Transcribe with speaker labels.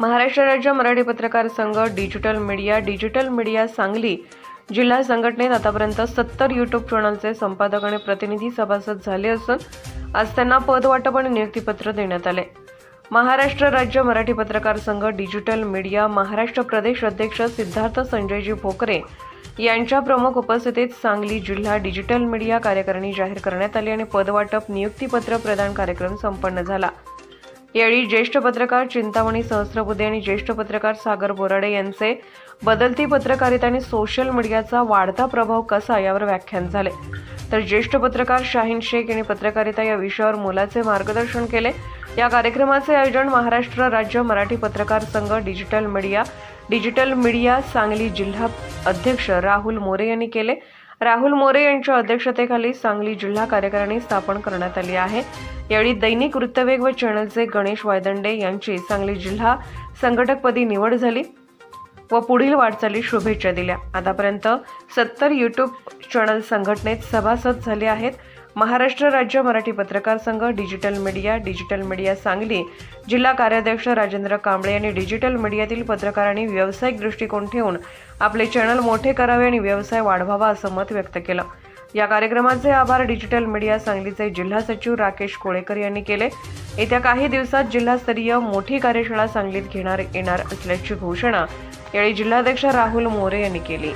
Speaker 1: महाराष्ट्र राज्य मराठी पत्रकार संघ digital media digital media Sangli जिल्हा संघटनेत आतापर्यंत सत्तर यूट्यूब चॅनलचे संपादक आणि प्रतिनिधी सभासद झाले असून आज त्यांना पदवाटप आणि नियुक्तीपत्र देण्यात आले. महाराष्ट्र राज्य मराठी पत्रकार संघ डिजिटल मीडिया महाराष्ट्र प्रदेश अध्यक्ष सिद्धार्थ संजयजी भोकरे यांच्या प्रमुख उपस्थितीत सांगली जिल्हा डिजिटल मीडिया कार्यकारिणी जाहीर करण्यात आली आणि पदवाटप नियुक्तीपत्र प्रदान कार्यक्रम संपन्न झाला. यावेळी ज्येष्ठ पत्रकार चिंतामणी सहस्रबुद्धे आणि ज्येष्ठ पत्रकार सागर बोराडे यांचे बदलती पत्रकारिता आणि सोशल मीडियाचा वाढता प्रभाव कसा यावर व्याख्यान झाले. तर ज्येष्ठ पत्रकार शाहीन शेख यांनी पत्रकारिता या विषयावर मोलाचे मार्गदर्शन केले. या कार्यक्रमाचे आयोजन महाराष्ट्र राज्य मराठी पत्रकार संघ digital media digital media Sangli जिल्हा अध्यक्ष राहुल मोरे यांनी केले. राहुल मोरे यांच्या अध्यक्षतेखाली सांगली जिल्हा कार्यकारिणी स्थापन करण्यात आली आहे. यावेळी दैनिक वृत्तवेग व चॅनलचे गणेश वायदंडे यांची सांगली जिल्हा संघटकपदी निवड झाली व पुढील वाटचाली शुभेच्छा दिल्या. आतापर्यंत सत्तर यूट्यूब चॅनल संघटनेत सभासद झाले आहेत. महाराष्ट्र राज्य मराठी पत्रकार संघ digital media digital media Sangli जिल्हा कार्याध्यक्ष राजेंद्र कांबळे यांनी डिजिटल मीडियातील पत्रकारांनी व्यावसायिक दृष्टिकोन ठेवून आपले चॅनल मोठे करावे आणि व्यवसाय वाढवावा असं मत व्यक्त केलं. या कार्यक्रमाचे आभार डिजिटल मीडिया सांगलीचे जिल्हा सचिव राकेश कोळेकर यांनी केले. येत्या काही दिवसात जिल्हास्तरीय मोठी कार्यशाळा सांगलीत घेणार येणार असल्याची घोषणा यावेळी जिल्हाध्यक्ष राहुल मोरे यांनी केली.